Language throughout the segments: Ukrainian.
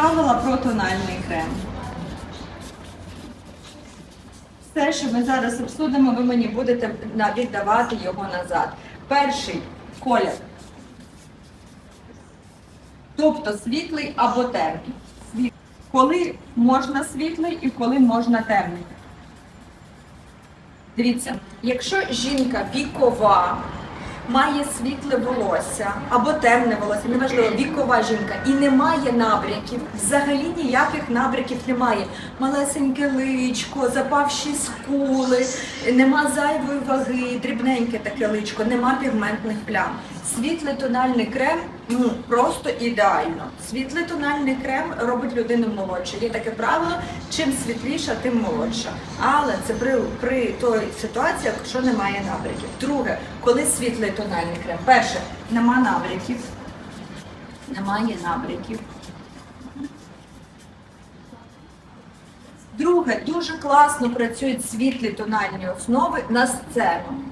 правила про тональний крем. Все, що ми зараз обсудимо, ви мені будете віддавати його назад. Перший колір. Тобто світлий або темний. Коли можна світлий і коли можна темний. Дивіться, якщо жінка вікова, має світле волосся або темне волосся, неважливо, вікова жінка, і немає набряків, взагалі ніяких набряків немає. Малесеньке личко, запавші скули, нема зайвої ваги, дрібненьке таке личко, нема пігментних плям. Світлий тональний крем ну просто ідеально. Світлий тональний крем робить людину молодше. Є таке правило: чим світліша, тим молодша. Але це при, при той ситуації, якщо немає набряків. Друге, коли світлий тональний крем, перше, нема набряків. Немає набряків. Друге, дуже класно працюють світлі тональні основи на сцену.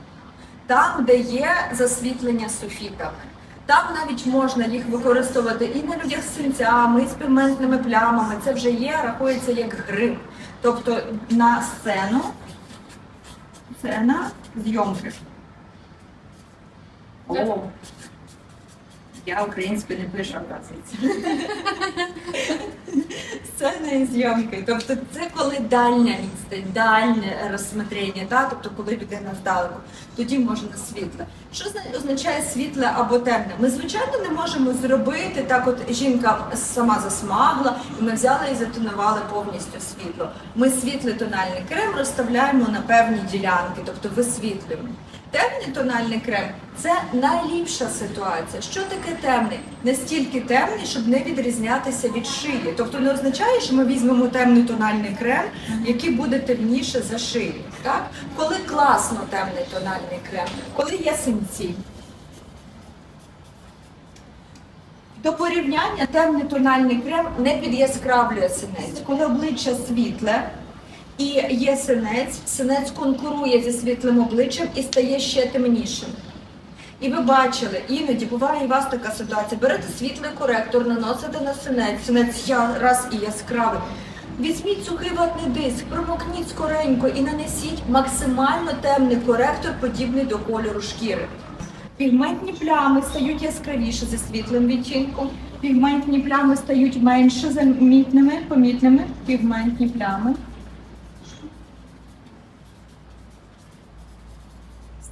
Там, де є засвітлення софіток. Там навіть можна їх використовувати і на людях з синцями, і з пігментними плямами. Це вже є, рахується як грим. Тобто на сцену, сцена зйомки. О, я українською не пишу, оказується. Сцена і зйомки. Тобто це коли дальня відстань, дальнє розсмотрення, да? тобто коли людина здалеку, тоді можна світле. Що означає світле або темне? Ми, звичайно, не можемо зробити так, от жінка сама засмагла, і ми взяли і затонували повністю світло. Ми світлий тональний крем розставляємо на певні ділянки, тобто висвітлюємо. Темний тональний крем це найліпша ситуація. Що таке темний? Настільки темний, щоб не відрізнятися від шиї. Тобто не означає, що ми візьмемо темний тональний крем, який буде темніше за шию. Так? Коли класно темний тональний крем, коли є синці. До порівняння темний тональний крем не підяскравлює синець. Коли обличчя світле і є синець, синець конкурує зі світлим обличчям і стає ще темнішим. І ви бачили, іноді буває і у вас така ситуація. Берете світлий коректор, наносите на синець, синець я раз і яскравий. Візьміть сухий ватний диск, промокніть скоренько і нанесіть максимально темний коректор, подібний до кольору шкіри. Пігментні плями стають яскравіше зі світлим відтінком. Пігментні плями стають менше замітними, помітними. Пігментні плями.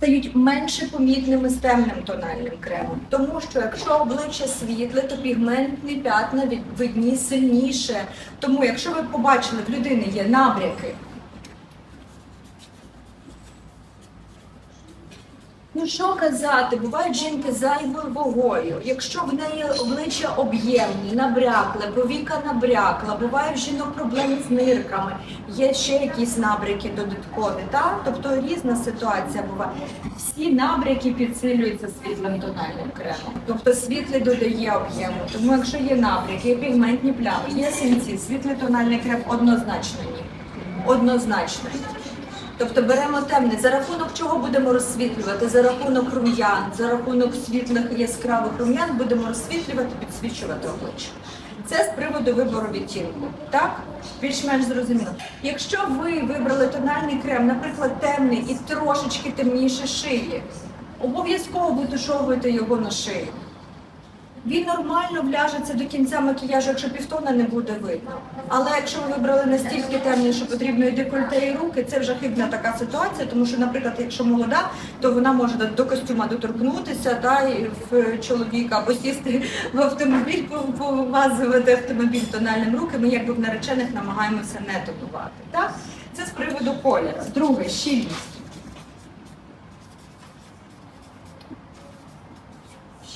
Стають менше помітними з темним тональним кремом. Тому що якщо обличчя світле, то пігментні п'ятна видні сильніше. Тому, якщо ви побачили, в людини є набряки. Ну що казати, бувають жінки зайвою вагою. Якщо в неї обличчя об'ємні, набрякле, повіка набрякла, буває в жінок проблеми з нирками, є ще якісь набряки додаткові, так? Тобто різна ситуація буває. Всі набряки підсилюються світлим тональним кремом. Тобто світлий додає об'єму. Тому якщо є набряки, є пігментні плями, є синці, світлий тональний крем однозначно ні. Однозначно. Тобто беремо темне, за рахунок чого будемо розсвітлювати? За рахунок рум'ян, за рахунок світлих яскравих рум'ян будемо розсвітлювати, підсвічувати обличчя. Це з приводу вибору відтінку. Так? Більш-менш зрозуміло. Якщо ви вибрали тональний крем, наприклад, темний і трошечки темніше шиї, обов'язково витушовуйте його на шию. Він нормально вляжеться до кінця макіяжу, якщо півтона не буде видно. Але якщо ви вибрали настільки темний, що потрібно і декольте, і руки, це вже хибна така ситуація, тому що, наприклад, якщо молода, то вона може до- костюма доторкнутися, та, і в чоловіка, або сісти в автомобіль, по- помазувати автомобіль тональним руки. Ми якби в наречених намагаємося не тонувати. Так? Це з приводу кольору. Друге, щільність.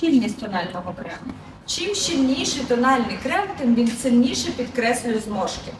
Щільність тонального крему. Чим щільніший тональний крем, тим він сильніше підкреслює зморшки.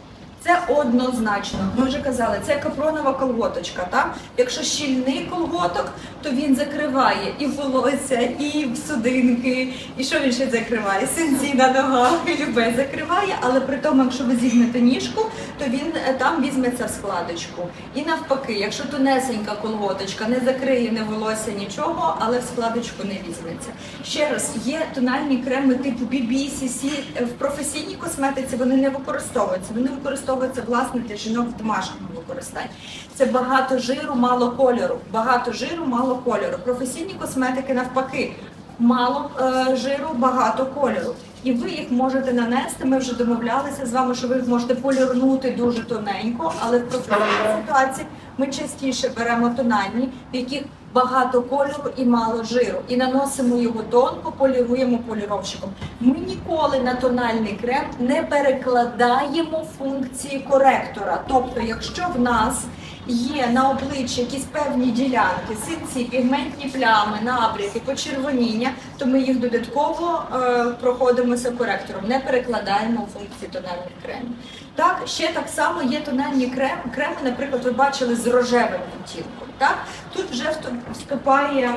Це однозначно. Ми вже казали, це капронова колготочка. Так? Якщо щільний колготок, то він закриває і волосся, і судинки, і що він ще закриває? Синці на ногах, любе закриває, але при тому, якщо ви зігнете ніжку, то він е, там візьметься в складочку. І навпаки, якщо тонесенька колготочка не закриє не волосся нічого, але в складочку не візьметься. Ще раз, є тональні креми типу BB, CC. В професійній косметиці вони не використовуються. Вони використовуються власне для жінок в домашньому використанні. Це багато жиру, мало кольору. Багато жиру, мало кольору. Професійні косметики навпаки. Мало е, жиру, багато кольору. І ви їх можете нанести. Ми вже домовлялися з вами, що ви їх можете полірнути дуже тоненько, але в професійній ситуації ми частіше беремо тональні, в яких багато кольору і мало жиру. І наносимо його тонко, поліруємо поліровщиком. Ми ніколи на тональний крем не перекладаємо функції коректора. Тобто, якщо в нас є на обличчі якісь певні ділянки, синці, пігментні плями, набряки, почервоніння, то ми їх додатково е, проходимося коректором, не перекладаємо функції тональних кремів. Так, ще так само є тональні крем, креми, наприклад, ви бачили з рожевим відтінком. Так, тут вже вступає е,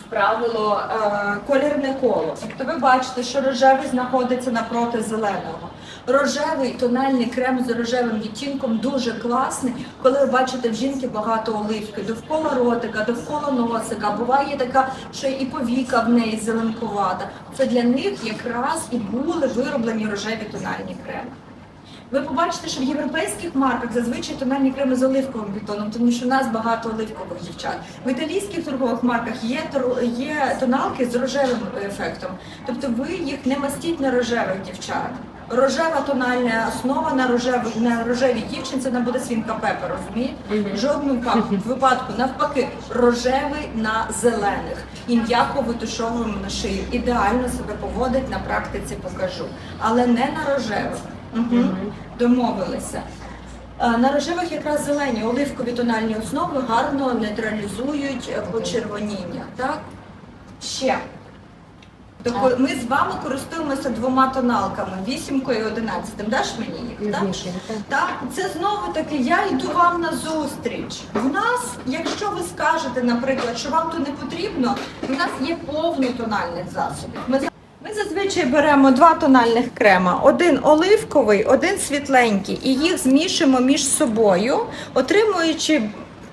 в правило е, колірне коло. Тобто ви бачите, що рожевий знаходиться напроти зеленого. Рожевий тональний крем з рожевим відтінком дуже класний, коли ви бачите в жінки багато оливки, довкола ротика, довкола носика. Буває така, що і повіка в неї зеленкувата. Це для них якраз і були вироблені рожеві тональні креми. Ви побачите, що в європейських марках зазвичай тональні креми з оливковим бітоном, тому що в нас багато оливкових дівчат. В італійських торгових марках є тор- є тоналки з рожевим ефектом. Тобто ви їх не мастіть на рожевих дівчат. Рожева тональна основа на рожевій на рожевій дівчинці вона буде свінка пепе, розумієте? Жодному випадку, випадку навпаки, рожевий на зелених і м'яко витушовуємо на шию. Ідеально себе поводить на практиці, покажу, але не на рожевих. Угу. Домовилися. Е, На рожевих якраз зелені оливкові тональні основи гарно нейтралізують почервоніння. Так? Ще. Тобто ми з вами користуємося двома тоналками, вісімкою і одинадцятим. Даш мені їх? Так? Так. Це знову таки, я йду вам на зустріч. В нас, якщо ви скажете, наприклад, що вам то не потрібно, в нас є повно тональних засобів. Ми зазвичай беремо два тональних крема: один оливковий, один світленький, і їх змішуємо між собою, отримуючи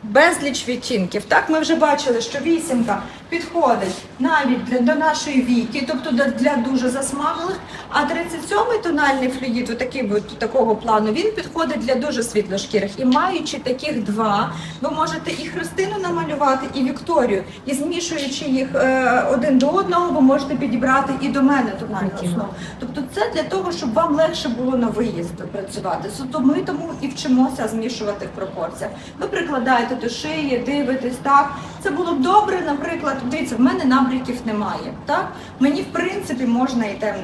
безліч відтінків. Так, ми вже бачили, що вісімка підходить навіть для до нашої віки, тобто для, для дуже засмаглих. А 37-й тональний флюїд, отакий от такого плану, він підходить для дуже світлошкірих. І маючи таких два, ви можете і Христину намалювати, і Вікторію. І змішуючи їх е, один до одного, ви можете підібрати і до мене тональну основу. Тобто це для того, щоб вам легше було на виїзд працювати. Тобто ми тому і вчимося змішувати в пропорціях. Ви прикладаєте до шиї, дивитесь, так. Це було б добре, наприклад, дивіться, в мене набриків немає. Так? Мені, в принципі, можна і темну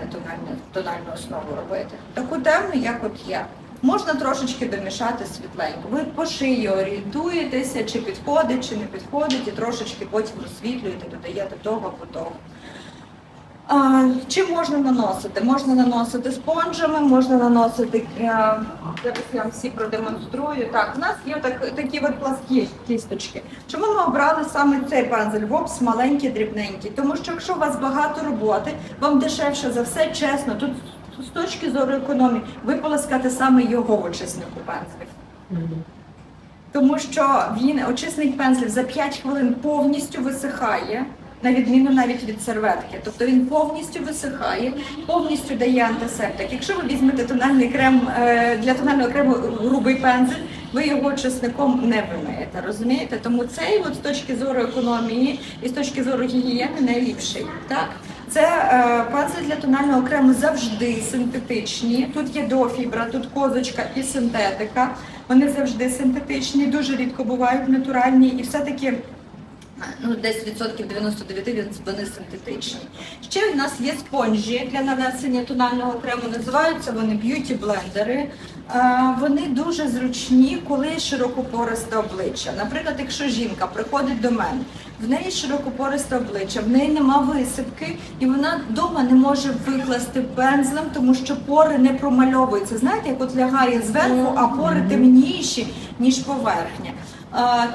тональну основу робити. Таку темну, як от я. Можна трошечки домішати світленько. Ви по шиї орієнтуєтеся, чи підходить, чи не підходить, і трошечки потім розсвітлюєте, додаєте того або того. А, чим можна наносити? Можна наносити спонжами, можна наносити. е, Зараз я вам всі продемонструю. Так, у нас є так, такі от пласкі кісточки. Чому ми обрали саме цей пензель? Вопс маленький, дрібненький. Тому що якщо у вас багато роботи, вам дешевше за все, чесно, тут з точки зору економії, ви полоскати саме його очиснику пензлів. Тому що він очисний пензлів за 5 хвилин повністю висихає, на відміну навіть від серветки. Тобто він повністю висихає, повністю дає антисептик. Якщо ви візьмете тональний крем е, для тонального крему грубий пензель, ви його очисником не вимиєте, розумієте? Тому цей от з точки зору економії і з точки зору гігієни найліпший. Так? Це е, пензлі для тонального крему завжди синтетичні. Тут є дофібра, тут козочка і синтетика. Вони завжди синтетичні, дуже рідко бувають натуральні і все-таки Ну, десь відсотків 99 вони синтетичні. Ще в нас є спонжі для нанесення тонального крему. Називаються вони б'юті блендери. Вони дуже зручні, коли широкопористе обличчя. Наприклад, якщо жінка приходить до мене, в неї широкопористе обличчя, в неї нема висипки, і вона вдома не може викласти пензлем, тому що пори не промальовуються. Знаєте, як от лягає зверху, а пори темніші, ніж поверхня.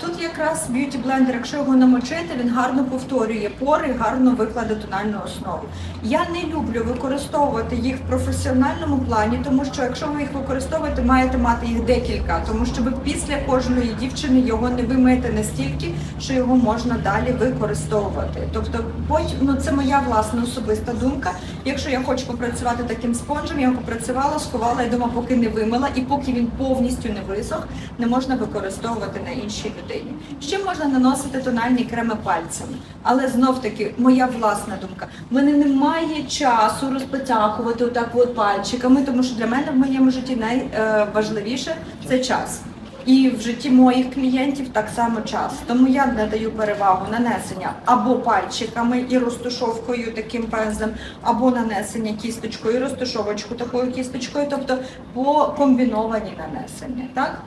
Тут якраз б'юті блендер, якщо його намочити, він гарно повторює пори, гарно викладе тональну основу. Я не люблю використовувати їх в професіональному плані, тому що якщо ви їх використовуєте, маєте мати їх декілька, тому що ви після кожної дівчини його не вимиєте настільки, що його можна далі використовувати. Тобто, ну це моя власна особиста думка. Якщо я хочу попрацювати таким спонжем, я його попрацювала, сховала і дома, поки не вимила, і поки він повністю не висох, не можна використовувати на іншій людині. Ще можна наносити тональні креми пальцями, але знов таки моя власна думка. В мене немає часу розпотякувати отак от пальчиками, тому що для мене в моєму житті найважливіше це час. І в житті моїх клієнтів так само час. Тому я надаю перевагу нанесення або пальчиками і розтушовкою таким пензлем, або нанесення кісточкою, і розтушовочку такою кісточкою, тобто по комбіновані нанесення. Так?